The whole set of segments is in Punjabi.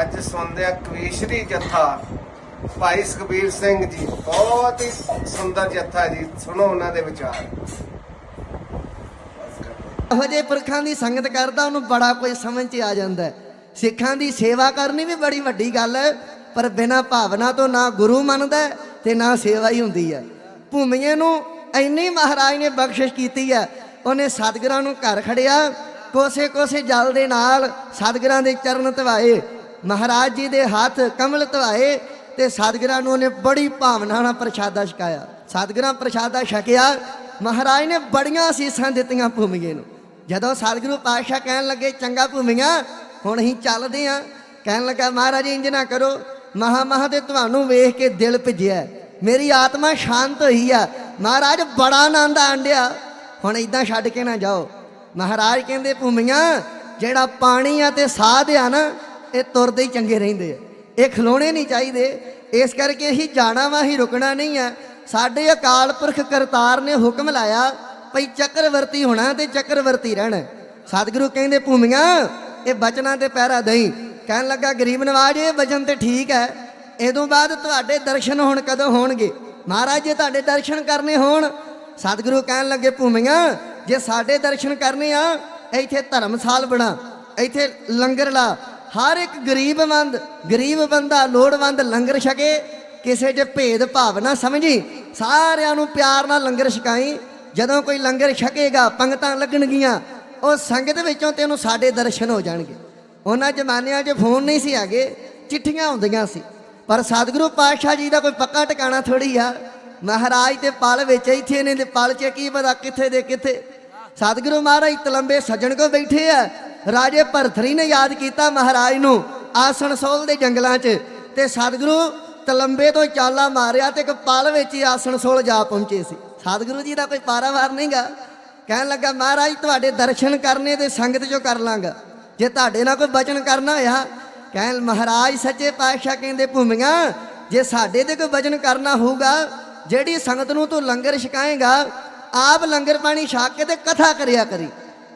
ਅੱਜ ਸੁਣਦੇ ਆ ਕਵੀਸ਼ਰੀ ਜੱਥਾ ਭਾਈ ਸੁਖਬੀਰ ਸਿੰਘ ਜੀ, ਬਹੁਤ ਹੀ ਸੁੰਦਰ ਜੱਥਾ ਜੀ, ਸੁਣੋ ਉਹਨਾਂ ਦੇ ਵਿਚਾਰ। ਇਹੋ ਪੁਰਖਾਂ ਦੀ ਸੰਗਤ ਕਰਦਾ, ਉਹਨੂੰ ਬੜਾ ਕੁਝ ਸਮਝ 'ਚ ਆ ਜਾਂਦਾ ਸਿੱਖਾਂ ਦੀ ਸੇਵਾ ਕਰਨੀ ਵੀ ਬੜੀ ਵੱਡੀ ਗੱਲ ਹੈ, ਪਰ ਬਿਨਾਂ ਭਾਵਨਾ ਤੋਂ ਨਾ ਗੁਰੂ ਮੰਨਦਾ ਤੇ ਨਾ ਸੇਵਾ ਹੀ ਹੁੰਦੀ ਹੈ। ਭੂਮੀਏ ਨੂੰ ਇੰਨੀ ਮਹਾਰਾਜ ਨੇ ਬਖਸ਼ਿਸ਼ ਕੀਤੀ ਹੈ, ਉਹਨੇ ਸਤਿਗੁਰਾਂ ਨੂੰ ਘਰ ਖੜਿਆ ਕੋਸੇ ਕੋਸੇ ਜਲ ਦੇ ਨਾਲ ਸਤਿਗੁਰਾਂ ਦੇ ਚਰਨ ਧਵਾਏ ਮਹਾਰਾਜ ਜੀ ਦੇ ਹੱਥ ਕਮਲ ਧਵਾਏ ਤੇ ਸਤਿਗੁਰਾਂ ਨੂੰ ਉਹਨੇ ਬੜੀ ਭਾਵਨਾ ਨਾਲ ਪ੍ਰਸ਼ਾਦਾ ਛਕਾਇਆ। ਸਤਿਗੁਰਾਂ ਪ੍ਰਸ਼ਾਦਾ ਛਕਿਆ, ਮਹਾਰਾਜ ਨੇ ਬੜੀਆਂ ਅਸੀਸਾਂ ਦਿੱਤੀਆਂ ਭੂਮੀਏ ਨੂੰ। ਜਦੋਂ ਸਤਿਗੁਰੂ ਪਾਤਸ਼ਾਹ ਕਹਿਣ ਲੱਗੇ, ਚੰਗਾ ਭੂਮੀਆਂ, ਹੁਣ ਅਸੀਂ ਚੱਲਦੇ ਆਂ। ਕਹਿਣ ਲੱਗਾ, ਮਹਾਰਾਜ, ਇੰਜ ਨਾ ਕਰੋ। ਮਹਾ ਮਹਾ ਤੇ ਤੁਹਾਨੂੰ ਵੇਖ ਕੇ ਦਿਲ ਭਿੱਜਿਆ ਮੇਰੀ ਆਤਮਾ ਸ਼ਾਂਤ ਹੋਈ ਆ। ਮਹਾਰਾਜ, ਬੜਾ ਆਨੰਦ ਆਂਡਿਆ ਹੁਣ ਇਦਾਂ ਛੱਡ ਕੇ ਨਾ ਜਾਓ। ਮਹਾਰਾਜ ਕਹਿੰਦੇ, ਭੂਮੀਆਂ, ਜਿਹੜਾ ਪਾਣੀ ਆ ਤੇ ਸਾਧ ਆ ਨਾ ਇਹ ਤੁਰਦੇ ਹੀ ਚੰਗੇ ਰਹਿੰਦੇ ਆ। ਇਹ ਖਲੋਣੇ ਨਹੀਂ ਚਾਹੀਦੇ। ਇਸ ਕਰਕੇ ਅਸੀਂ ਜਾਣਾ ਵਾ ਹੀ ਰੁਕਣਾ ਨਹੀਂ ਆ। ਸਾਡੇ ਅਕਾਲ ਪੁਰਖ ਕਰਤਾਰ ਨੇ ਹੁਕਮ ਲਾਇਆ ਭਈ ਚੱਕਰਵਰਤੀ ਹੋਣਾ ਤੇ ਚੱਕਰਵਰਤੀ ਰਹਿਣਾ। ਸਤਿਗੁਰੂ ਕਹਿੰਦੇ, ਭੂਮੀਆਂ, ਇਹ ਬਚਨਾਂ ਤੇ ਪਹਿਰਾ ਦਈ। ਕਹਿਣ ਲੱਗਾ, ਗਰੀਬ ਨਵਾਜ, ਇਹ ਵਜਨ ਤੇ ਠੀਕ ਹੈ। ਇਦੋਂ ਬਾਅਦ ਤੁਹਾਡੇ ਦਰਸ਼ਨ ਹੁਣ ਕਦੋਂ ਹੋਣਗੇ? ਮਹਾਰਾਜ, ਜੇ ਤੁਹਾਡੇ ਦਰਸ਼ਨ ਕਰਨੇ ਹੋਣ, ਸਤਿਗੁਰੂ ਕਹਿਣ ਲੱਗੇ, ਭੂਮੀਆਂ, ਜੇ ਸਾਡੇ ਦਰਸ਼ਨ ਕਰਨੇ ਆ, ਇੱਥੇ ਧਰਮਸਾਲ ਬਣਾ, ਇੱਥੇ ਲੰਗਰ ਲਾ ਹਰ ਇੱਕ ਗਰੀਬਵੰਦ ਗਰੀਬ ਬੰਦਾ ਲੋੜਵੰਦ ਲੰਗਰ ਛਕੇ, ਕਿਸੇ 'ਚ ਭੇਦ ਭਾਵ ਨਾ ਸਮਝੀ। ਸਾਰਿਆਂ ਨੂੰ ਪਿਆਰ ਨਾਲ ਲੰਗਰ ਛਕਾਈ। ਜਦੋਂ ਕੋਈ ਲੰਗਰ ਛਕੇਗਾ, ਪੰਗਤਾਂ ਲੱਗਣਗੀਆਂ, ਉਹ ਸੰਗਤ ਵਿੱਚੋਂ ਤੈਨੂੰ ਸਾਡੇ ਦਰਸ਼ਨ ਹੋ ਜਾਣਗੇ। ਉਹਨਾਂ ਜ਼ਮਾਨਿਆਂ 'ਚ ਫੋਨ ਨਹੀਂ ਸੀ ਹੈਗੇ, ਚਿੱਠੀਆਂ ਹੁੰਦੀਆਂ ਸੀ। ਪਰ ਸਤਿਗੁਰੂ ਪਾਤਸ਼ਾਹ ਜੀ ਦਾ ਕੋਈ ਪੱਕਾ ਟਿਕਾਣਾ ਥੋੜੀ ਆ। ਮਹਾਰਾਜ ਤੇ ਪਲ ਵਿੱਚ ਇੱਥੇ ਨੇ, ਤੇ ਪਲ 'ਚ ਕੀ ਪਤਾ ਕਿੱਥੇ ਦੇ ਕਿੱਥੇ। ਸਤਿਗੁਰੂ ਮਹਾਰਾਜ ਤਲੰਬੇ ਸੱਜਣ ਕੋ ਬੈਠੇ ਆ। ਰਾਜੇ ਭਰਥਰੀ ਨੇ ਯਾਦ ਕੀਤਾ ਮਹਾਰਾਜ ਨੂੰ ਆਸਣ ਸੋਲ ਦੇ ਜੰਗਲਾਂ 'ਚ ਤੇ ਸਤਿਗੁਰੂ ਤਲੰਬੇ ਤੋਂ ਚਾਲਾ ਮਾਰਿਆ ਤੇ ਇੱਕ ਪਲ ਵਿੱਚ ਹੀ ਆਸਣ ਸੋਲ ਜਾ ਪਹੁੰਚੇ ਸੀ। ਸਤਿਗੁਰੂ ਜੀ ਦਾ ਕੋਈ ਪਾਰਾਵਾਰ ਨਹੀਂਗਾ। ਕਹਿਣ ਲੱਗਾ, ਮਹਾਰਾਜ, ਤੁਹਾਡੇ ਦਰਸ਼ਨ ਕਰਨੇ ਤੇ ਸੰਗਤ ਚੋਂ ਕਰ ਲਾਂਗਾ। ਜੇ ਤੁਹਾਡੇ ਨਾਲ ਕੋਈ ਬਚਨ ਕਰਨਾ ਹੋਇਆ, ਕਹਿਣ, ਮਹਾਰਾਜ, ਸੱਚੇ ਪਾਤਸ਼ਾਹ ਕਹਿੰਦੇ ਭੂਮੀਆਂ, ਜੇ ਸਾਡੇ ਤੇ ਕੋਈ ਬਚਨ ਕਰਨਾ ਹੋਊਗਾ, ਜਿਹੜੀ ਸੰਗਤ ਨੂੰ ਤੂੰ ਲੰਗਰ ਛਕਾਏਗਾ, ਆਪ ਲੰਗਰ ਪਾਣੀ ਛਕ ਕੇ ਤੇ ਕਥਾ ਕਰਿਆ ਕਰੀ।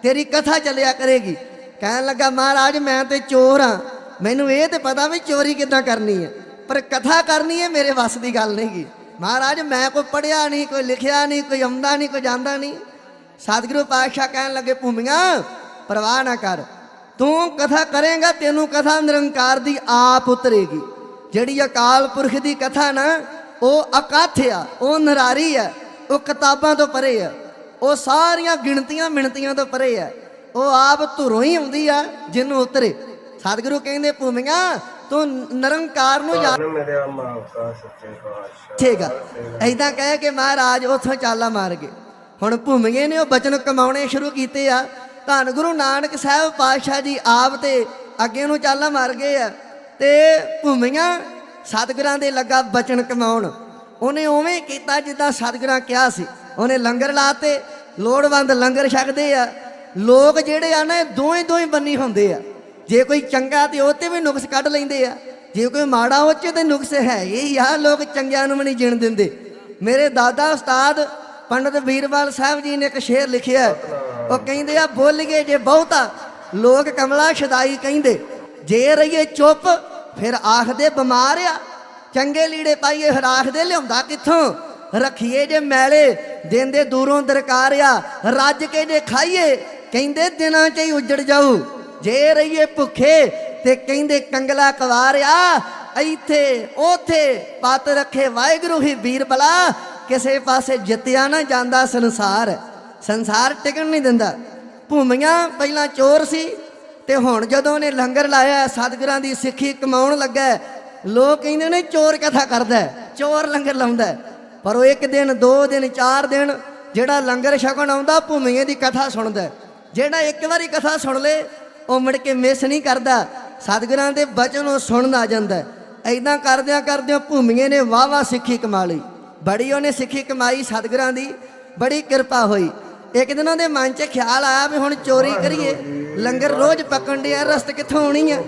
ਤੇਰੀ ਕਥਾ ਚੱਲਿਆ ਕਰੇਗੀ। ਕਹਿਣ ਲੱਗਾ, ਮਹਾਰਾਜ, ਮੈਂ ਤੇ ਚੋਰ ਆ ਮੈਨੂੰ ਇਹ ਤੇ ਪਤਾ ਵੀ ਚੋਰੀ ਕਿੱਦਾਂ ਕਰਨੀ ਹੈ। ਪਰ ਕਥਾ ਕਰਨੀ ਹੈ, ਮੇਰੇ ਵੱਸ ਦੀ ਗੱਲ ਨਹੀਂ ਨਹੀਂਗੀ ਮਹਾਰਾਜ, ਮੈਂ ਕੋਈ ਪੜਿਆ ਨਹੀਂ, ਕੋਈ ਲਿਖਿਆ ਨਹੀਂ, ਕੋਈ ਆਉਂਦਾ ਨਹੀਂ, ਕੋਈ ਜਾਂਦਾ ਨਹੀਂ। ਸਤਿਗੁਰੂ ਪਾਤਸ਼ਾਹ ਕਹਿਣ ਲੱਗੇ, ਭੂਮੀਆਂ, ਪਰਵਾਹ ਨਾ ਕਰ। ਤੂੰ ਕਥਾ ਕਰੇਗਾ, ਤੈਨੂੰ ਕਥਾ ਨਿਰੰਕਾਰ ਦੀ ਆਪ ਉਤਰੇਗੀ। ਜਿਹੜੀ ਅਕਾਲ ਪੁਰਖ ਦੀ ਕਥਾ ਨਾ, ਉਹ ਅਕਥ ਆ, ਉਹ ਨਰਾਰੀ ਆ, ਉਹ ਕਿਤਾਬਾਂ ਤੋਂ ਪਰੇ ਆ, ਉਹ ਸਾਰੀਆਂ ਗਿਣਤੀਆਂ ਮਿਣਤੀਆਂ ਤੋਂ ਪਰੇ ਆ। ਉਹ ਆਪ ਧੁਰੋਂ ਹੀ ਆਉਂਦੀ ਆ ਜਿਹਨੂੰ ਉਤਰੇ। ਸਤਿਗੁਰੂ ਕਹਿੰਦੇ ਭੂਮੀਆਂ ਤੂੰ ਨਿਰੰਕਾਰ ਨੂੰ ਯਾਦ ਧੰਨ ਮੇਰੇ ਮਾਤਾ ਸੱਚੇ ਪਾਤਸ਼ਾਹ। ਠੀਕ ਆ। ਐਦਾਂ ਕਹਿ ਕੇ ਮਹਾਰਾਜ ਉੱਥੋਂ ਚਾਲਾ ਮਾਰ ਗਏ। ਹੁਣ ਭੂਮੀਏ ਨੇ ਉਹ ਬਚਨ ਕਮਾਉਣੇ ਸ਼ੁਰੂ ਕੀਤੇ ਆ। ਧੰਨ ਗੁਰੂ ਨਾਨਕ ਸਾਹਿਬ ਪਾਤਸ਼ਾਹ ਜੀ ਆਪ ਤੇ ਅੱਗੇ ਨੂੰ ਚਾਲਾ ਮਾਰ ਗਏ ਆ। ਤੇ ਭੂਮੀਆਂ ਸਤਿਗੁਰਾਂ ਦੇ ਲੱਗਾ ਬਚਨ ਕਮਾਉਣ। ਉਹਨੇ ਉਵੇਂ ਕੀਤਾ ਜਿੱਦਾਂ ਸਤਿਗੁਰਾਂ ਕਿਹਾ ਸੀ। ਉਹਨੇ ਲੰਗਰ ਲਾਤੇ। ਲੋੜਵੰਦ ਲੰਗਰ ਛਕਦੇ ਆ। ਲੋਕ ਜਿਹੜੇ ਆ ਨਾ, ਇਹ ਦੋਵੇਂ ਦੋਵੇਂ ਬੰਨੀ ਹੁੰਦੇ ਆ। ਜੇ ਕੋਈ ਚੰਗਾ ਤੇ ਉਹ ਤੇ ਵੀ ਨੁਕਸ ਕੱਢ ਲੈਂਦੇ ਆ। ਜੇ ਕੋਈ ਮਾੜਾ, ਉਹ 'ਚ ਤੇ ਨੁਕਸ ਹੈ। ਹੀ ਆ, ਲੋਕ ਚੰਗਿਆਂ ਨੂੰ ਵੀ ਨਹੀਂ ਜਿਣ ਦਿੰਦੇ। ਮੇਰੇ ਦਾਦਾ ਉਸਤਾਦ ਪੰਡਤ ਵੀਰਵਾਲ ਸਾਹਿਬ ਜੀ ਨੇ ਇੱਕ ਸ਼ੇਰ ਲਿਖਿਆ ਉਹ ਕਹਿੰਦੇ ਆ ਬੋਲੀਏ ਜੇ ਬਹੁਤਾ, ਲੋਕ ਕਮਲਾ ਸ਼ਦਾਈ ਕਹਿੰਦੇ। ਜੇ ਰਹੀਏ ਚੁੱਪ, ਫਿਰ ਆਖਦੇ ਬਿਮਾਰ ਆ। ਚੰਗੇ ਲੀੜੇ ਪਾਈਏ ਹਰਾਖਦੇ ਲਿਆਉਂਦਾ ਕਿੱਥੋਂ? ਰੱਖੀਏ ਜੇ ਮੈਲੇ ਦਿਨ ਦੇ ਦੂਰੋਂ ਦਰਕਾਰ ਆ। ਰੱਜ ਕੇ ਜੇ ਖਾਈਏ ਕਹਿੰਦੇ ਦਿਨਾਂ 'ਚ ਹੀ ਉੱਜੜ ਜਾਊ, ਜੇ ਰਹੀਏ ਭੁੱਖੇ ਤੇ ਕਹਿੰਦੇ ਕੰਗਲਾ ਕਵਾਰਿਆ, ਇੱਥੇ, ਉਥੇ ਪਤ ਰੱਖੇ ਵਾਹਿਗੁਰੂ ਹੀ ਵੀਰ ਬਲਾ ਕਿਸੇ ਪਾਸੇ ਜਿੱਤਿਆ ਨਾ ਜਾਂਦਾ ਸੰਸਾਰ। ਸੰਸਾਰ ਟਿਕਣ ਨਹੀਂ ਦਿੰਦਾ। ਭੂਮੀਆਂ ਪਹਿਲਾਂ ਚੋਰ ਸੀ ਤੇ ਹੁਣ ਜਦੋਂ ਉਹਨੇ ਲੰਗਰ ਲਾਇਆ, ਸਤਿਗੁਰਾਂ ਦੀ ਸਿੱਖੀ ਕਮਾਉਣ ਲੱਗਾ, ਲੋਕ ਕਹਿੰਦੇ ਨੇ ਚੋਰ ਕਥਾ ਕਰਦਾ ਚੋਰ ਲੰਗਰ ਲਾਉਂਦਾ ਪਰ ਉਹ ਇੱਕ ਦਿਨ, ਦੋ ਦਿਨ, ਚਾਰ ਦਿਨ ਜਿਹੜਾ ਲੰਗਰ ਛਕਣ ਆਉਂਦਾ, ਭੂਮੀਆਂ ਦੀ ਕਥਾ ਸੁਣਦਾ ਜਿਹੜਾ ਇੱਕ ਵਾਰੀ ਕਥਾ ਸੁਣ ਲੇ ਉਹ ਮੁੜ ਕੇ ਮਿਸ ਨਹੀਂ ਕਰਦਾ। ਸਤਿਗੁਰਾਂ ਦੇ ਬਚਨ ਉਹ ਸੁਣਨ ਆ ਜਾਂਦਾ। ਐਦਾਂ ਕਰਦਿਆਂ ਕਰਦਿਆਂ ਭੂਮੀਏ ਨੇ ਵਾਹ ਵਾਹ ਸਿੱਖੀ ਕਮਾ ਲਈ। ਬੜੀ ਉਹਨੇ ਸਿੱਖੀ ਕਮਾਈ ਸਤਿਗੁਰਾਂ ਦੀ ਬੜੀ ਕਿਰਪਾ ਹੋਈ। ਇੱਕ ਦਿਨ ਉਹਦੇ ਮਨ 'ਚ ਖਿਆਲ ਆਇਆ ਵੀ ਹੁਣ ਚੋਰੀ ਕਰੀਏ। ਲੰਗਰ ਰੋਜ਼ ਪੱਕਣ ਡਿਆ ਰਸਤ ਕਿੱਥੋਂ ਆਉਣੀ ਆ?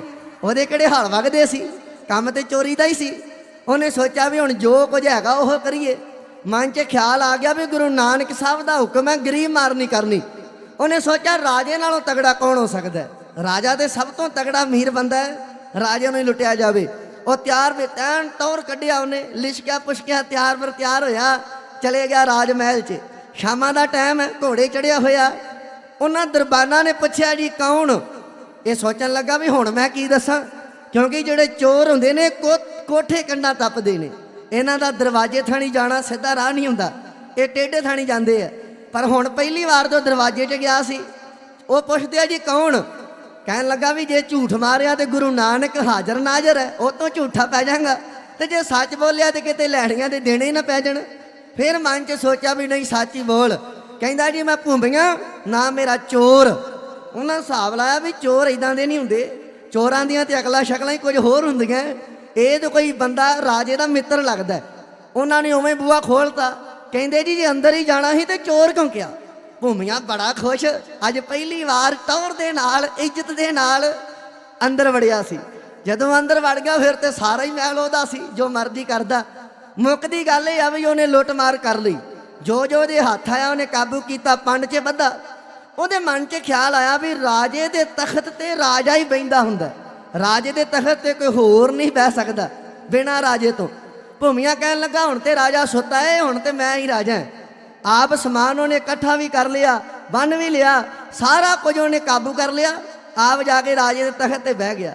ਉਹਦੇ ਕਿਹੜੇ ਹਲ ਵਗਦੇ ਸੀ? ਕੰਮ ਤੇ ਚੋਰੀ ਦਾ ਹੀ ਸੀ। ਉਹਨੇ ਸੋਚਿਆ ਵੀ ਹੁਣ ਜੋ ਕੁਝ ਹੈਗਾ ਉਹ ਕਰੀਏ। ਮਨ 'ਚ ਖਿਆਲ ਆ ਗਿਆ ਵੀ ਗੁਰੂ ਨਾਨਕ ਸਾਹਿਬ ਦਾ ਹੁਕਮ ਹੈ ਗਰੀਬ ਮਾਰਨੀ ਕਰਨੀ। ਉਹਨੇ ਸੋਚਿਆ ਰਾਜੇ ਨਾਲੋਂ ਤਗੜਾ ਕੌਣ ਹੋ ਸਕਦਾ ਰਾਜਾ ਤੇ ਸਭ ਤੋਂ ਤਗੜਾ ਅਮੀਰ ਬੰਦਾ ਹੈ। ਰਾਜੇ ਨੂੰ ਹੀ ਲੁੱਟਿਆ ਜਾਵੇ। ਉਹ ਤਿਆਰ ਵੇ ਤੈਨ ਟੌਰ ਕੱਢਿਆ ਉਹਨੇ, ਲਿਸ਼ਕਿਆ ਪੁਸ਼ਕਿਆ ਤਿਆਰ ਪਰ ਤਿਆਰ ਹੋਇਆ, ਚਲੇ ਗਿਆ ਰਾਜ ਮਹਿਲ 'ਚ। ਸ਼ਾਮਾਂ ਦਾ ਟਾਈਮ ਹੈ, ਘੋੜੇ ਚੜਿਆ ਹੋਇਆ। ਉਹਨਾਂ ਦਰਬਾਨਾਂ ਨੇ ਪੁੱਛਿਆ, ਜੀ ਕੌਣ? ਇਹ ਸੋਚਣ ਲੱਗਾ ਵੀ ਹੁਣ ਮੈਂ ਕੀ ਦੱਸਾਂ? ਕਿਉਂਕਿ ਜਿਹੜੇ ਚੋਰ ਹੁੰਦੇ ਨੇ, ਕੋ- ਕੋਠੇ ਕੰਨਾਂ ਤੱਪਦੇ ਨੇ। ਇਹਨਾਂ ਦਾ ਦਰਵਾਜ਼ੇ ਥਾਣੀ ਜਾਣਾ ਸਿੱਧਾ ਰਾਹ ਨਹੀਂ ਹੁੰਦਾ। ਇਹ ਟੇਢੇ ਥਾਣੀ ਜਾਂਦੇ ਆ। ਪਰ ਹੁਣ ਪਹਿਲੀ ਵਾਰ ਤੋਂ ਦਰਵਾਜ਼ੇ 'ਚ ਗਿਆ ਸੀ। ਉਹ ਪੁੱਛਦੇ ਆ ਜੀ ਕੌਣ? ਕਹਿਣ ਲੱਗਾ ਵੀ ਜੇ ਝੂਠ ਮਾਰਿਆ ਤੇ ਗੁਰੂ ਨਾਨਕ ਹਾਜ਼ਰ ਨਾਜ਼ਰ ਹੈ, ਉਹ ਤੋਂ ਝੂਠਾ ਪੈ ਜਾਗਾ ਤੇ ਜੇ ਸੱਚ ਬੋਲਿਆ ਤੇ ਕਿਤੇ ਲੈਣੀਆਂ ਦੇ ਦੇਣੇ ਹੀ ਨਾ ਪੈ ਜਾਣ। ਫਿਰ ਮਨ 'ਚ ਸੋਚਿਆ ਵੀ ਨਹੀਂ, ਸੱਚ ਹੀ ਬੋਲ। ਕਹਿੰਦਾ ਜੀ, ਮੈਂ ਭੁੰਬੀਆਂ, ਨਾ ਮੇਰਾ ਚੋਰ। ਉਹਨਾਂ ਹਿਸਾਬ ਲਾਇਆ ਵੀ ਚੋਰ ਇਦਾਂ ਦੇ ਨਹੀਂ ਹੁੰਦੇ। ਚੋਰਾਂ ਦੀਆਂ ਤੇ ਅਕਲਾਂ ਸ਼ਕਲਾਂ ਹੀ ਕੁਝ ਹੋਰ ਹੁੰਦੀਆਂ। ਇਹ ਤਾਂ ਕੋਈ ਬੰਦਾ ਰਾਜੇ ਦਾ ਮਿੱਤਰ ਲੱਗਦਾ। ਉਹਨਾਂ ਨੇ ਉਵੇਂ ਬੂਆ ਖੋਲਤਾ ਕਹਿੰਦੇ ਜੀ, ਜੇ ਅੰਦਰ ਹੀ ਜਾਣਾ ਸੀ ਤੇ ਚੋਰ ਕਿਉਂ ਕਿਹਾ? ਭੂਮੀਆਂ ਬੜਾ ਖੁਸ਼। ਅੱਜ ਪਹਿਲੀ ਵਾਰ ਟੌਰ ਦੇ ਨਾਲ, ਇੱਜ਼ਤ ਦੇ ਨਾਲ ਅੰਦਰ ਵੜਿਆ ਸੀ। ਜਦੋਂ ਅੰਦਰ ਵੜ ਗਿਆ, ਫਿਰ ਤੇ ਸਾਰਾ ਹੀ ਮਹਿਲ ਉਹਦਾ ਸੀ, ਜੋ ਮਰਜ਼ੀ ਕਰਦਾ। ਮੁੱਕਦੀ ਗੱਲ ਇਹ ਆ ਵੀ ਉਹਨੇ ਲੁੱਟ ਮਾਰ ਕਰ ਲਈ। ਜੋ ਜੋ ਉਹਦੇ ਹੱਥ ਆਇਆ, ਉਹਨੇ ਕਾਬੂ ਕੀਤਾ, ਪੰਡ 'ਚ ਬੱਧਾ ਉਹਦੇ ਮਨ 'ਚ ਖਿਆਲ ਆਇਆ ਵੀ ਰਾਜੇ ਦੇ ਤਖਤ ਤੇ ਰਾਜਾ ਹੀ ਬੈਂਦਾ ਹੁੰਦਾ। ਰਾਜੇ ਦੇ ਤਖਤ ਤੇ ਕੋਈ ਹੋਰ ਨਹੀਂ ਬਹਿ ਸਕਦਾ, ਬਿਨਾਂ ਰਾਜੇ ਤੋਂ। ਭੂਮੀਆਂ ਕਹਿਣ ਲੱਗਾ, ਹੁਣ ਤੇ ਰਾਜਾ ਸੁੱਤਾ ਏ, ਹੁਣ ਤੇ ਮੈਂ ਹੀ ਰਾਜਾ ਹਾਂ ਆਪ ਸਮਾਨ ਉਹਨੇ ਇਕੱਠਾ ਵੀ ਕਰ ਲਿਆ, ਬੰਨ ਵੀ ਲਿਆ, ਸਾਰਾ ਕੁਝ ਉਹਨੇ ਕਾਬੂ ਕਰ ਲਿਆ। ਆਪ ਜਾ ਕੇ ਰਾਜੇ ਦੇ ਤਖਤ ਤੇ ਬਹਿ ਗਿਆ।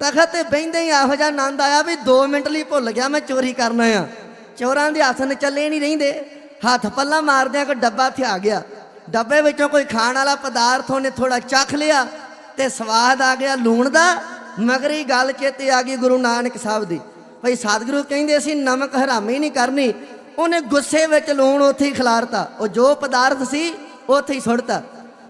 ਤਖਤ ਤੇ ਬਹਿੰਦੇ ਹੀ ਇਹੋ ਜਿਹਾ ਆਨੰਦ ਆਇਆ ਵੀ 2 ਮਿੰਟ ਲਈ ਭੁੱਲ ਗਿਆ ਮੈਂ ਚੋਰੀ ਕਰਨਾ ਆ ਚੋਰਾਂ ਦੇ ਹੱਥ ਨੇ ਚੱਲੇ ਨਹੀਂ ਰਹਿੰਦੇ। ਹੱਥ ਪੱਲਾ ਮਾਰਦਿਆਂ ਕੋਈ ਡੱਬਾ ਥਿਆ ਗਿਆ। ਡੱਬੇ ਵਿੱਚੋਂ ਕੋਈ ਖਾਣ ਵਾਲਾ ਪਦਾਰਥ ਉਹਨੇ ਥੋੜਾ ਚੱਖ ਲਿਆ ਤੇ ਸਵਾਦ ਆ ਗਿਆ ਲੂਣ ਦਾ। ਮਗਰੀ ਗੱਲ ਚੇਤੇ ਆ ਗਈ ਗੁਰੂ ਨਾਨਕ ਸਾਹਿਬ ਦੀ। ਭਈ ਸਤਿਗੁਰੂ ਕਹਿੰਦੇ ਸੀ ਨਮਕ ਹਰਾਮੀ ਨਹੀਂ ਕਰਨੀ। ਉਹਨੇ ਗੁੱਸੇ ਵਿੱਚ ਲੂਣ ਉੱਥੇ ਹੀ ਖਿਲਾਰਤਾ। ਉਹ ਜੋ ਪਦਾਰਥ ਸੀ, ਉੱਥੇ ਹੀ ਸੁੱਟਤਾ।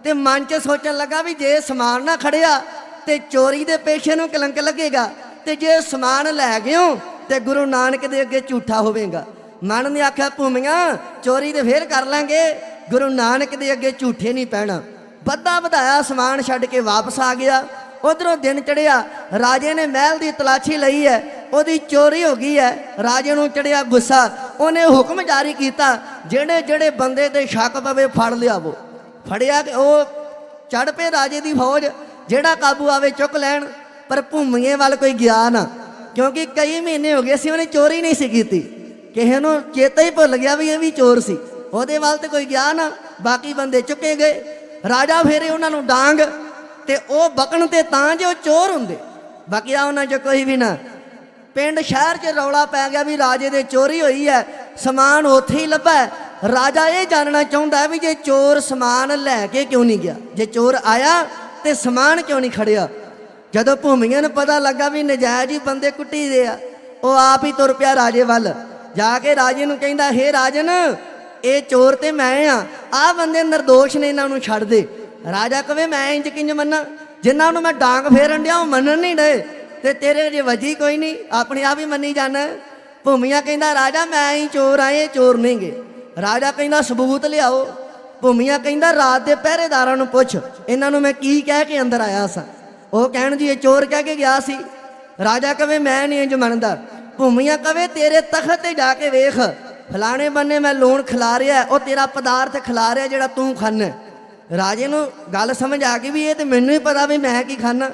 ਤੇ ਮਨ 'ਚ ਸੋਚਣ ਲੱਗਾ ਵੀ ਜੇ ਸਮਾਨ ਨਾ ਖੜਿਆ, ਤੇ ਚੋਰੀ ਦੇ ਪੇਸ਼ੇ ਨੂੰ ਕਲੰਕ ਲੱਗੇਗਾ। ਤੇ ਜੇ ਸਮਾਨ ਲੈ ਗਿਓ, ਤੇ ਗੁਰੂ ਨਾਨਕ ਦੇ ਅੱਗੇ ਝੂਠਾ ਹੋਵੇਗਾ। ਮਨ ਨੇ ਆਖਿਆ, ਭੂਮੀਆਂ, ਚੋਰੀ ਤੇ ਫੇਰ ਕਰ ਲਾਂਗੇ। ਗੁਰੂ ਨਾਨਕ ਦੇ ਅੱਗੇ ਝੂਠੇ ਨਹੀਂ ਪੈਣਾ। ਵੱਧਾ ਵਧਾਇਆ ਸਮਾਨ ਛੱਡ ਕੇ ਵਾਪਸ ਆ ਗਿਆ। ਉਧਰੋਂ ਦਿਨ ਚੜਿਆ ਰਾਜੇ ਨੇ ਮਹਿਲ ਦੀ ਤਲਾਸ਼ੀ ਲਈ ਹੈ। ਉਹਦੀ ਚੋਰੀ ਹੋ ਗਈ ਹੈ, ਰਾਜੇ ਨੂੰ ਚੜਿਆ ਗੁੱਸਾ। ਉਹਨੇ ਹੁਕਮ ਜਾਰੀ ਕੀਤਾ, ਜਿਹੜੇ ਜਿਹੜੇ ਬੰਦੇ ਤੇ ਸ਼ੱਕ ਪਵੇ ਫੜ ਲਿਆਵੋ। ਫੜਿਆ ਕਿ ਉਹ ਚੜ ਪਏ ਰਾਜੇ ਦੀ ਫੌਜ, ਜਿਹੜਾ ਕਾਬੂ ਆਵੇ ਚੁੱਕ ਲੈਣ, ਪਰ ਭੂਮੀਏ ਵੱਲ ਕੋਈ ਗਿਆ ਨਾ। ਕਿਉਂਕਿ ਕਈ ਮਹੀਨੇ ਹੋ ਗਏ ਸੀ, ਉਹਨੇ ਚੋਰੀ ਨਹੀਂ ਸੀ ਕੀਤੀ। ਕਿਸੇ ਨੂੰ ਚੇਤਾ ਹੀ ਭੁੱਲ ਗਿਆ ਵੀ ਇਹ ਵੀ ਚੋਰ ਸੀ। ਉਹਦੇ ਵੱਲ ਤੇ ਕੋਈ ਗਿਆ ਨਾ, ਬਾਕੀ ਬੰਦੇ ਚੁੱਕੇ ਗਏ। ਰਾਜਾ ਫੇਰੇ ਉਹਨਾਂ ਨੂੰ ਡਾਂਗ, ਤੇ ਉਹ ਬਕਣ ਤੇ ਤਾਂ ਜੋ ਚੋਰ ਹੁੰਦੇ। ਬਾਕੀ ਆ ਉਹਨਾਂ 'ਚ ਕੋਈ ਵੀ ਨਾ। ਪਿੰਡ ਸ਼ਹਿਰ 'ਚ ਰੌਲਾ ਪੈ ਗਿਆ ਵੀ ਰਾਜੇ ਦੇ ਚੋਰੀ ਹੋਈ ਹੈ, ਸਮਾਨ ਉੱਥੇ ਹੀ ਲੱਭਾ ਰਾਜਾ ਇਹ ਜਾਣਨਾ ਚਾਹੁੰਦਾ ਵੀ ਜੇ ਚੋਰ ਸਮਾਨ ਲੈ ਕੇ ਕਿਉਂ ਨਹੀਂ ਗਿਆ? ਜੇ ਚੋਰ ਆਇਆ ਤੇ ਸਮਾਨ ਕਿਉਂ ਨਹੀਂ ਖੜਿਆ? ਜਦੋਂ ਭੂਮੀਆਂ ਨੂੰ ਪਤਾ ਲੱਗਾ ਵੀ ਨਜਾਇਜ਼ ਹੀ ਬੰਦੇ ਕੁੱਟੀ ਦੇ ਆ, ਉਹ ਆਪ ਹੀ ਤੁਰ ਪਿਆ ਰਾਜੇ ਵੱਲ। ਜਾ ਕੇ ਰਾਜੇ ਨੂੰ ਕਹਿੰਦਾ, ਹੇ ਰਾਜਨ, ਇਹ ਚੋਰ ਤੇ ਮੈਂ ਆ। ਆ ਬੰਦੇ ਨਿਰਦੋਸ਼ ਨੇ ਇਹਨਾਂ ਨੂੰ ਛੱਡ ਦੇ। ਰਾਜਾ ਕਵੇ, ਮੈਂ ਇੰਜ ਕਿੰਜ ਮੰਨਾਂ? ਜਿਨ੍ਹਾਂ ਨੂੰ ਮੈਂ ਡਾਂਗ ਫੇਰਨ ਡਿਆ, ਉਹ ਮੰਨਣ ਨਹੀਂ ਡਏ। ਤੇ ਤੇਰੇ ਜੇ ਵਜੀ ਕੋਈ ਨਹੀਂ। ਆਪਣੇ ਆਪ ਹੀ ਮੰਨੀ ਜਾਣਾ। ਭੂਮੀਆਂ ਕਹਿੰਦਾ, ਰਾਜਾ, ਮੈਂ ਹੀ ਚੋਰ ਆਏ ਇਹ ਚੋਰ ਨਹੀਂਗੇ। ਰਾਜਾ ਕਹਿੰਦਾ, ਸਬੂਤ ਲਿਆਓ। ਭੂਮੀਆਂ ਕਹਿੰਦਾ, ਰਾਤ ਦੇ ਪਹਿਰੇਦਾਰਾਂ ਨੂੰ ਪੁੱਛ, ਇਹਨਾਂ ਨੂੰ ਮੈਂ ਕੀ ਕਹਿ ਕੇ ਅੰਦਰ ਆਇਆ ਸਾਂ? ਉਹ ਕਹਿਣ ਜੀ, ਇਹ ਚੋਰ ਕਹਿ ਕੇ ਗਿਆ ਸੀ। ਰਾਜਾ ਕਵੇ ਮੈਂ ਨਹੀਂ ਇੰਜ ਮੰਨਦਾ। ਭੂਮੀਆਂ ਕਵੇ ਤੇਰੇ ਤਖਤ ਤੇ ਜਾ ਕੇ ਵੇਖ। ਫਲਾਣੇ ਬੰਨੇ ਮੈਂ ਲੂਣ ਖਿਲਾ ਰਿਹਾ ਉਹ ਤੇਰਾ ਪਦਾਰਥ ਖਿਲਾ ਰਿਹਾ ਜਿਹੜਾ ਤੂੰ ਖਾਨਾ ਰਾਜੇ ਨੂੰ ਗੱਲ ਸਮਝ ਆ ਗਈ ਵੀ ਇਹ ਤੇ ਮੈਨੂੰ ਹੀ ਪਤਾ ਵੀ ਮੈਂ ਕੀ ਖਾਨਾ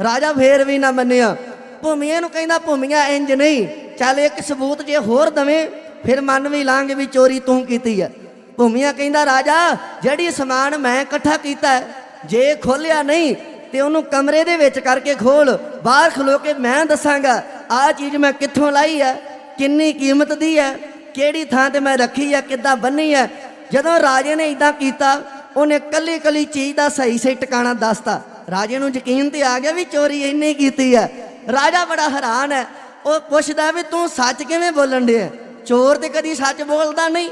ਰਾਜਾ ਫੇਰ ਵੀ ਨਾ ਮੰਨਿਆ। ਭੂਮੀਆਂ ਨੂੰ ਕਹਿੰਦਾ, ਭੂਮੀਆਂ, ਇੰਜ ਨਹੀਂ। ਚੱਲ ਇੱਕ ਸਬੂਤ ਜੇ ਹੋਰ ਦਵੇਂ, ਫਿਰ ਮੰਨ ਵੀ ਲਾਂਗੇ ਵੀ ਚੋਰੀ ਤੂੰ ਕੀਤੀ ਹੈ ਭੂਮੀਆਂ ਕਹਿੰਦਾ, ਰਾਜਾ, ਜਿਹੜੀ ਸਮਾਨ ਮੈਂ ਇਕੱਠਾ ਕੀਤਾ ਜੇ ਖੋਲਿਆ ਨਹੀਂ, ਤੇ ਉਹਨੂੰ ਕਮਰੇ ਦੇ ਵਿੱਚ ਕਰਕੇ ਖੋਲ। ਬਾਹਰ ਖਲੋ ਕੇ ਮੈਂ ਦੱਸਾਂਗਾ, ਆਹ ਚੀਜ਼ ਮੈਂ ਕਿੱਥੋਂ ਲਾਈ ਹੈ ਕਿੰਨੀ ਕੀਮਤ ਦੀ ਹੈ ਕਿਹੜੀ ਥਾਂ ਤੇ ਮੈਂ ਰੱਖੀ ਹੈ ਕਿੱਦਾਂ ਬੰਨੀ ਹੈ ਜਦੋਂ ਰਾਜੇ ਨੇ ਇਦਾਂ ਕੀਤਾ, ਉਹਨੇ ਕੱਲੀ ਕੱਲੀ ਚੀਜ਼ ਦਾ ਸਹੀ ਸਹੀ ਟਿਕਾਣਾ ਦੱਸਤਾ। ਰਾਜੇ ਨੂੰ ਯਕੀਨ ਤੇ ਆ ਗਿਆ ਵੀ ਚੋਰੀ ਇੰਨੀ ਕੀਤੀ ਹੈ ਰਾਜਾ ਬੜਾ ਹੈਰਾਨ ਹੈ। ਉਹ ਪੁੱਛਦਾ ਵੀ ਤੂੰ ਸੱਚ ਕਿਵੇਂ ਬੋਲਣ ਡਿਆ? ਚੋਰ ਤੇ ਕਦੀ ਸੱਚ ਬੋਲਦਾ ਨਹੀਂ।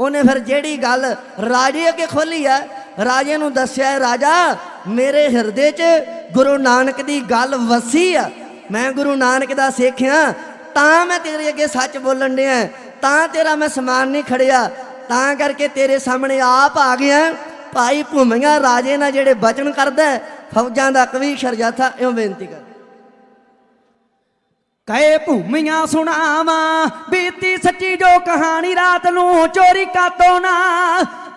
ਉਹਨੇ ਫਿਰ ਜਿਹੜੀ ਗੱਲ ਰਾਜੇ ਅੱਗੇ ਖੋਲੀ ਹੈ ਰਾਜੇ ਨੂੰ ਦੱਸਿਆ, ਰਾਜਾ, ਮੇਰੇ ਹਿਰਦੇ 'ਚ ਗੁਰੂ ਨਾਨਕ ਦੀ ਗੱਲ ਵਸੀ ਆ। ਮੈਂ ਗੁਰੂ ਨਾਨਕ ਦਾ ਸਿੱਖਿਆ ਤਾਂ ਮੈਂ ਤੇਰੇ ਅੱਗੇ ਸੱਚ ਬੋਲਣ ਡਿਆ। ਤਾਂ ਤੇਰਾ ਮੈਂ ਸਮਾਨ ਨਹੀਂ ਖੜਿਆ। ਤਾਂ ਕਰਕੇ ਤੇਰੇ ਸਾਹਮਣੇ ਆਪ ਆ ਗਿਆ। ਭਾਈ ਭੂਮੀਆਂ ਰਾਜੇ ਨਾਲ ਜਿਹੜੇ ਬਚਨ ਕਰਦਾ ਫੌਜਾਂ ਦਾ ਕਵੀ ਸ਼ਰਜਾਥਾ ਇਉਂ ਬੇਨਤੀ ਕਰ ਕਹੇ ਭੂਮੀਆਂ ਸੁਣਾਵਾਂ ਬੀਤੀ ਸੱਚੀ ਜੋ ਕਹਾਣੀ ਰਾਤ ਨੂੰ ਚੋਰੀ ਕਾਤੋਂ ਨਾ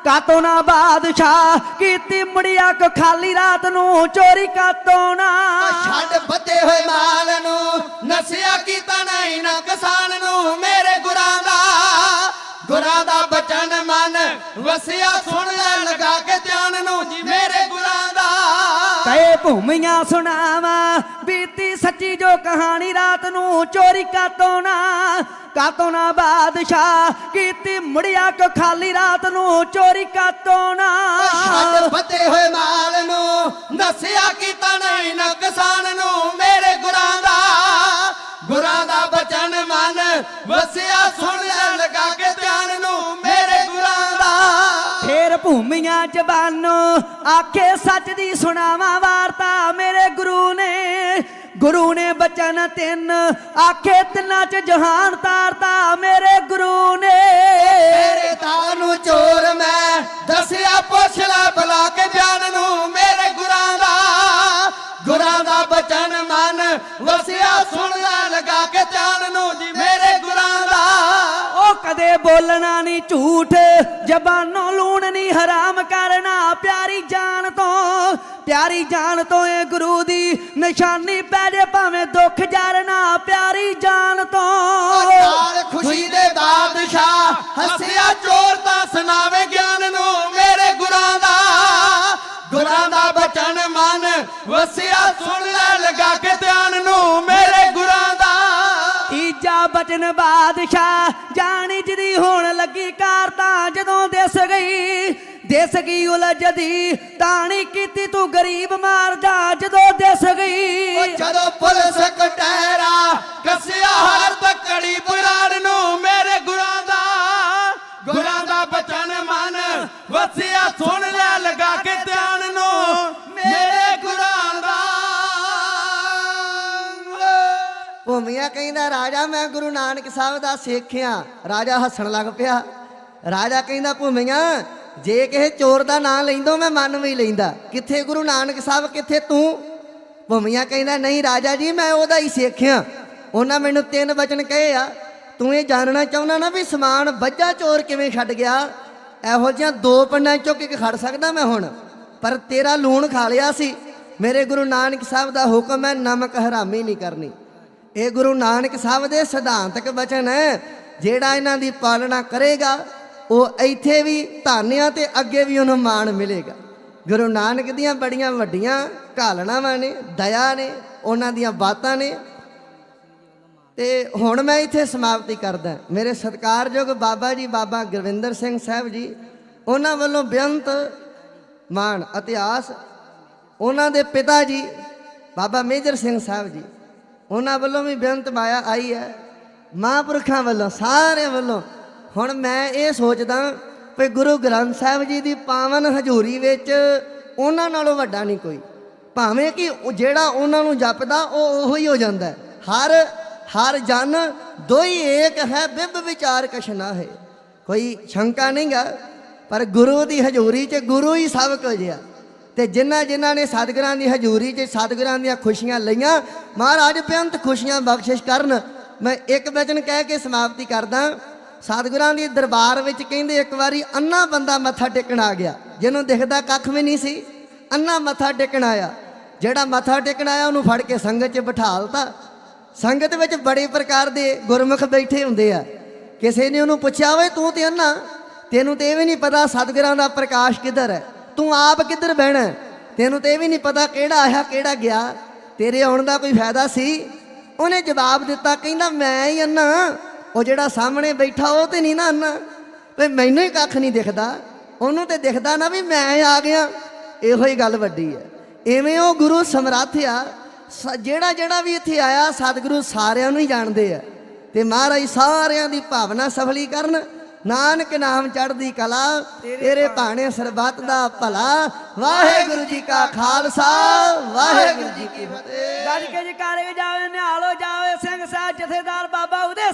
ਕਾਤੋਂ ਨਾ ਬਾਦਸ਼ਾਹ ਕੀਤੀ ਮੁੜਿਆ ਕੋ ਖਾਲੀ ਰਾਤ ਨੂੰ ਚੋਰੀ ਕਾਤੋਂ ਨਾ। ਛੱਡ ਬੱਤੇ ਹੋਏ ਮਾਲ ਨੂੰ ਨਸਿਆ ਕੀਤਾ ਨਹੀਂ ਨਾ ਕਿਸਾਨ ਨੂੰ ਮੇਰੇ ਗੁਰਾਂ ਦਾ ਗੁਰਾਂ ਦਾ ਬਚਨ ਮਨ ਵਸਿਆ ਸੁਣ ਲੈ ਕਏ ਭੂਮੀਆਂ ਸੁਣਾਵਾ, ਬੀਤੀ ਸੱਚੀ ਜੋ ਕਹਾਣੀ ਰਾਤ ਨੂੰ ਚੋਰੀ ਕਾਤੋਂ ਨਾ ਕਾਤੋਂ ਨਾ ਬਾਦਸ਼ਾਹ ਕੀਤੀ ਮੁੜਿਆ ਕੋ ਖਾਲੀ ਰਾਤ ਨੂੰ ਚੋਰੀ ਕਾਤੋਂ ਨਾ। ਛੱਡ ਬੱਤੇ ਹੋਏ ਮਾਲ ਨੂੰ, ਦੱਸਿਆ ਕੀਤਾ ਨਹੀਂ ਨਾ ਕਿਸਾਨ ਨੂੰ ਮੇਰੇ ਗੁਰਾਂ ਦਾ ਗੁਰਾਂ ਦਾ ਬਚਨ ਮਨ, ਵਸਿਆ ਸੁਣ ਲੈ ਭੂਮੀਆਂ ਜ਼ਬਾਨੋ ਆਖੇ ਸੱਚ ਦੀ ਸੁਣਾਵਾ ਵਾਰਤਾ ਮੇਰੇ ਗੁਰੂ ਨੇ। ਗੁਰੂ ਨੇ ਬਚਨ ਤਿੰਨ, ਆਖੇ ਤਿੰਨਾਂ ਚ ਜਹਾਨ ਤਾਰਤਾ ਮੇਰੇ ਗੁਰੂ ਨੇ। ਮੇਰੇ ਤਾਂ ਨੂੰ ਚੋਰ ਮੈਂ ਦੱਸਿਆ, ਪੁੱਛ ਲੈ ਬੁਲਾ ਕੇ ਜਾਨ ਨੂੰ ਮੇਰੇ ਗੁਰਾਂ ਦਾ। ਗੁਰਾਂ ਦਾ ਬਚਨ ਮਨ ਵਸਿਆ ਸੁਣ ਲੈ ਲਗਾ ਕੇ ਜਾਣ ਨੂੰ ਜੀ ਮੇਰੇ ਗੁਰਾਂ ਕਦੇ ਬੋਲਣਾ ਨਹੀਂ ਝੂਠ, ਜ਼ਬਾਨੋਂ ਲੂਣ ਨਹੀਂ ਹਰਾਮ ਕਰਨਾ ਪਿਆਰੀ ਜਾਨ ਤੋਂ। ਪਿਆਰੀ ਜਾਨ ਤੋਂ ਏ ਗੁਰੂ ਦੀ ਨਿਸ਼ਾਨੀ ਪੈ ਜੇ ਭਾਵੇਂ ਦੁੱਖ ਜਰਨਾ ਪਿਆਰੀ ਜਾਨ ਤੋਂ। ਨਾਲ ਖੁਸ਼ੀ ਦੇ ਬਾਦਸ਼ਾਹ, ਹੱਸਿਆ ਚੋਰ ਤਾਂ ਸੁਣਾਵੇ ਗਿਆਨ ਨੂੰ ਮੇਰੇ ਗੁਰਾਂ ਦਾ। ਗੁਰਾਂ ਦਾ ਬਚਨ ਮਨ, ਵਸਿਆ ਸੁਣ ਲੈ, ਲਗਾ ਕੇ ਧਿਆਨ ਨੂੰ ਤੀਜਾ ਬਚਨ ਬਾਦਸ਼ਾਹ, ਜਾਣੀ ਜਿਹਦੀ ਹੋਣ ਲੱਗੀ ਕਾਰ ਤਾਂ ਜਦੋਂ ਦਿਸ ਗਈ ਦਿਸ ਗਈ ਉਲਝਦੀ ਤਾਣੀ ਕੀਤੀ ਤੂੰ ਗਰੀਬ ਮਾਰਦਾ ਜਦੋਂ ਦਿਸ ਉਹ ਜਦੋਂ ਪੁਲਿਸ ਕਟਹਿਰਾ ਕੱਸਿਆ ਹਰ ਤੱਕੜੀ ਪੁਰਾਣ ਨੂੰ ਮੇਰੇ ਗੁਰਾਂ ਦਾ ਗੁਰਾਂ ਦਾ ਬਚਨ ਮਨ ਵਸਿਆ ਸੁਣ ਲੈ ਲਗਾ ਕੇ ਧਿਆਨ ਨੂੰ, ਮੇਰੇ ਭੂਮੀਆਂ ਕਹਿੰਦਾ, ਰਾਜਾ, ਮੈਂ ਗੁਰੂ ਨਾਨਕ ਸਾਹਿਬ ਦਾ ਸਿੱਖਿਆ। ਰਾਜਾ ਹੱਸਣ ਲੱਗ ਪਿਆ। ਰਾਜਾ ਕਹਿੰਦਾ, ਭੂਮੀਆਂ, ਜੇ ਕਿਸੇ ਚੋਰ ਦਾ ਨਾਂ ਲੈਂਦੋ, ਮੈਂ ਮਨ ਵੀ ਲੈਂਦਾ। ਕਿੱਥੇ ਗੁਰੂ ਨਾਨਕ ਸਾਹਿਬ, ਕਿੱਥੇ ਤੂੰ? ਭੂਮੀਆਂ ਕਹਿੰਦਾ, ਨਹੀਂ ਰਾਜਾ ਜੀ, ਮੈਂ ਉਹਦਾ ਹੀ ਸਿੱਖਿਆ। ਉਹਨਾਂ ਮੈਨੂੰ ਤਿੰਨ ਵਚਨ ਕਹੇ ਆ। ਤੂੰ ਇਹ ਜਾਣਨਾ ਚਾਹੁੰਦਾ ਨਾ ਵੀ ਸਮਾਨ ਵੱਜਾ ਚੋਰ ਕਿਵੇਂ ਛੱਡ ਗਿਆ? ਇਹੋ ਜਿਹੀਆਂ ਦੋ ਪੰਡਾਂ ਚੁੱਕ ਕੇ ਖੜ ਸਕਦਾ ਮੈਂ ਹੁਣ। ਪਰ ਤੇਰਾ ਲੂਣ ਖਾ ਲਿਆ ਸੀ। ਮੇਰੇ ਗੁਰੂ ਨਾਨਕ ਸਾਹਿਬ ਦਾ ਹੁਕਮ ਹੈ, ਨਮਕ ਹਰਾਮੀ ਨਹੀਂ ਕਰਨੀ। ਇਹ ਗੁਰੂ ਨਾਨਕ ਸਾਹਿਬ ਦੇ ਸਿਧਾਂਤਕ ਬਚਨ ਹੈ, ਜਿਹੜਾ ਇਹਨਾਂ ਦੀ ਪਾਲਣਾ ਕਰੇਗਾ, ਉਹ ਇੱਥੇ ਵੀ ਧਾਨਿਆਂ ਤੇ ਅੱਗੇ ਵੀ ਉਹਨੂੰ ਮਾਣ ਮਿਲੇਗਾ। ਗੁਰੂ ਨਾਨਕ ਦੀਆਂ ਬੜੀਆਂ ਵੱਡੀਆਂ ਘਾਲਣਾਵਾਂ ਨੇ, ਦਇਆ ਨੇ, ਉਹਨਾਂ ਦੀਆਂ ਬਾਤਾਂ ਨੇ। ਤੇ ਹੁਣ ਮੈਂ ਇੱਥੇ ਸਮਾਪਤੀ ਕਰਦਾ। ਮੇਰੇ ਸਤਿਕਾਰਯੋਗ ਬਾਬਾ ਜੀ, ਬਾਬਾ ਗੁਰਵਿੰਦਰ ਸਿੰਘ ਸਾਹਿਬ ਜੀ, ਉਹਨਾਂ ਵੱਲੋਂ ਬੇਅੰਤ ਮਾਣ, ਇਤਿਹਾਸ, ਉਹਨਾਂ ਦੇ ਪਿਤਾ ਜੀ, ਬਾਬਾ ਮੇਜਰ ਸਿੰਘ ਸਾਹਿਬ ਜੀ ਉਹਨਾਂ ਵੱਲੋਂ ਵੀ ਬੇਅੰਤ ਮਾਇਆ ਆਈ ਹੈ। ਮਹਾਂਪੁਰਖਾਂ ਵੱਲੋਂ, ਸਾਰਿਆਂ ਵੱਲੋਂ। ਹੁਣ ਮੈਂ ਇਹ ਸੋਚਦਾ ਵੀ ਗੁਰੂ ਗ੍ਰੰਥ ਸਾਹਿਬ ਜੀ ਦੀ ਪਾਵਨ ਹਜ਼ੂਰੀ ਵਿੱਚ ਉਹਨਾਂ ਨਾਲੋਂ ਵੱਡਾ ਨਹੀਂ ਕੋਈ। ਭਾਵੇਂ ਕਿ ਜਿਹੜਾ ਉਹਨਾਂ ਨੂੰ ਜਪਦਾ, ਉਹ ਉਹੀ ਹੋ ਜਾਂਦਾ ਹਰ ਹਰ ਜਨ ਦੋਈ ਏਕ ਹੈ, ਬਿਬ ਵਿਚਾਰ ਕਛ ਹੈ। ਕੋਈ ਸ਼ੰਕਾ ਨਹੀਂਗਾ, ਪਰ ਗੁਰੂ ਦੀ ਹਜ਼ੂਰੀ 'ਚ ਗੁਰੂ ਹੀ ਸਭ ਕੁਝ ਆ। ਤੇ ਜਿਨ੍ਹਾਂ ਜਿਨ੍ਹਾਂ ਨੇ ਸਤਿਗੁਰਾਂ ਦੀ ਹਜ਼ੂਰੀ 'ਚ ਸਤਿਗੁਰਾਂ ਦੀਆਂ ਖੁਸ਼ੀਆਂ ਲਈਆਂ, ਮਹਾਰਾਜ ਬੇਅੰਤ ਖੁਸ਼ੀਆਂ ਬਖਸ਼ਿਸ਼ ਕਰਨ, ਮੈਂ ਇੱਕ ਵਚਨ ਕਹਿ ਕੇ ਸਮਾਪਤੀ ਕਰਦਾ। ਸਤਿਗੁਰਾਂ ਦੀ ਦਰਬਾਰ ਵਿੱਚ ਕਹਿੰਦੇ ਇੱਕ ਵਾਰੀ ਅੰਨਾ ਬੰਦਾ ਮੱਥਾ ਟੇਕਣ ਆ ਗਿਆ, ਜਿਹਨੂੰ ਦਿਖਦਾ ਕੱਖ ਵੀ ਨਹੀਂ ਸੀ, ਅੰਨਾ ਮੱਥਾ ਟੇਕਣ ਆਇਆ। ਜਿਹੜਾ ਮੱਥਾ ਟੇਕਣ ਆਇਆ, ਉਹਨੂੰ ਫੜ ਕੇ ਸੰਗਤ 'ਚ ਬਿਠਾ ਬਿਠਾਲਤਾ। ਸੰਗਤ ਵਿੱਚ ਬੜੇ ਪ੍ਰਕਾਰ ਦੇ ਗੁਰਮੁਖ ਬੈਠੇ ਹੁੰਦੇ ਆ। ਕਿਸੇ ਨੇ ਉਹਨੂੰ ਪੁੱਛਿਆ, ਓਏ ਤੂੰ ਤੇ ਅੰਨਾ? ਤੈਨੂੰ ਤੇ ਇਹ ਵੀ ਨਹੀਂ ਪਤਾ ਸਤਿਗੁਰਾਂ ਦਾ ਪ੍ਰਕਾਸ਼ ਕਿੱਧਰ ਹੈ। ਤੂੰ ਆਪ ਕਿੱਧਰ ਬਹਿਣਾ? ਤੈਨੂੰ ਤੇ ਇਹ ਵੀ ਨਹੀਂ ਪਤਾ ਕਿਹੜਾ ਆਇਆ, ਕਿਹੜਾ ਗਿਆ। ਤੇਰੇ ਆਉਣ ਦਾ ਕੋਈ ਫਾਇਦਾ ਸੀ? ਉਹਨੇ ਜਵਾਬ ਦਿੱਤਾ, ਕਹਿੰਦਾ, ਮੈਂ ਹੀ ਅੰਨਾ। ਉਹ ਜਿਹੜਾ ਸਾਹਮਣੇ ਬੈਠਾ, ਉਹ ਤੇ ਨਹੀਂ ਨਾ ਅੰਨਾ। ਵੀ ਮੈਨੂੰ ਹੀ ਕੱਖ ਨਹੀਂ ਦਿਖਦਾ। ਉਹਨੂੰ ਤੇ ਦਿਖਦਾ ਨਾ ਵੀ ਮੈਂ ਆ ਗਿਆ। ਇਹੋ ਹੀ ਗੱਲ ਵੱਡੀ ਹੈ। ਐਵੇਂ ਉਹ ਗੁਰੂ ਸਮਰੱਥ ਆ। ਸ- ਜਿਹੜਾ ਜਿਹੜਾ ਵੀ ਇੱਥੇ ਆਇਆ, ਸਤਿਗੁਰੂ ਸਾਰਿਆਂ ਨੂੰ ਹੀ ਜਾਣਦੇ ਆ। ਤੇ ਮਹਾਰਾਜ ਸਾਰਿਆਂ ਦੀ ਭਾਵਨਾ ਸਫਲੀ ਕਰਨ। ਨਾਨਕ ਨਾਮ ਚੜ੍ਹਦੀ ਕਲਾ ਤੇਰੇ ਭਾਣੇ ਸਰਬੱਤ ਦਾ ਭਲਾ। ਵਾਹਿਗੁਰੂ ਜੀ ਕਾ ਖਾਲਸਾ ਵਾਹਿਗੁਰੂ ਜੀ ਕੀ ਫਤਿਹ। ਗੱਜ ਕੇ ਜਕਾਰੇ ਜਾਵੇ ਨਿਹਾਲੋ ਜਾਵੇ ਸਿੰਘ ਸਾਹਿਬ ਜਥੇਦਾਰ ਬਾਬਾ ਉਦੇ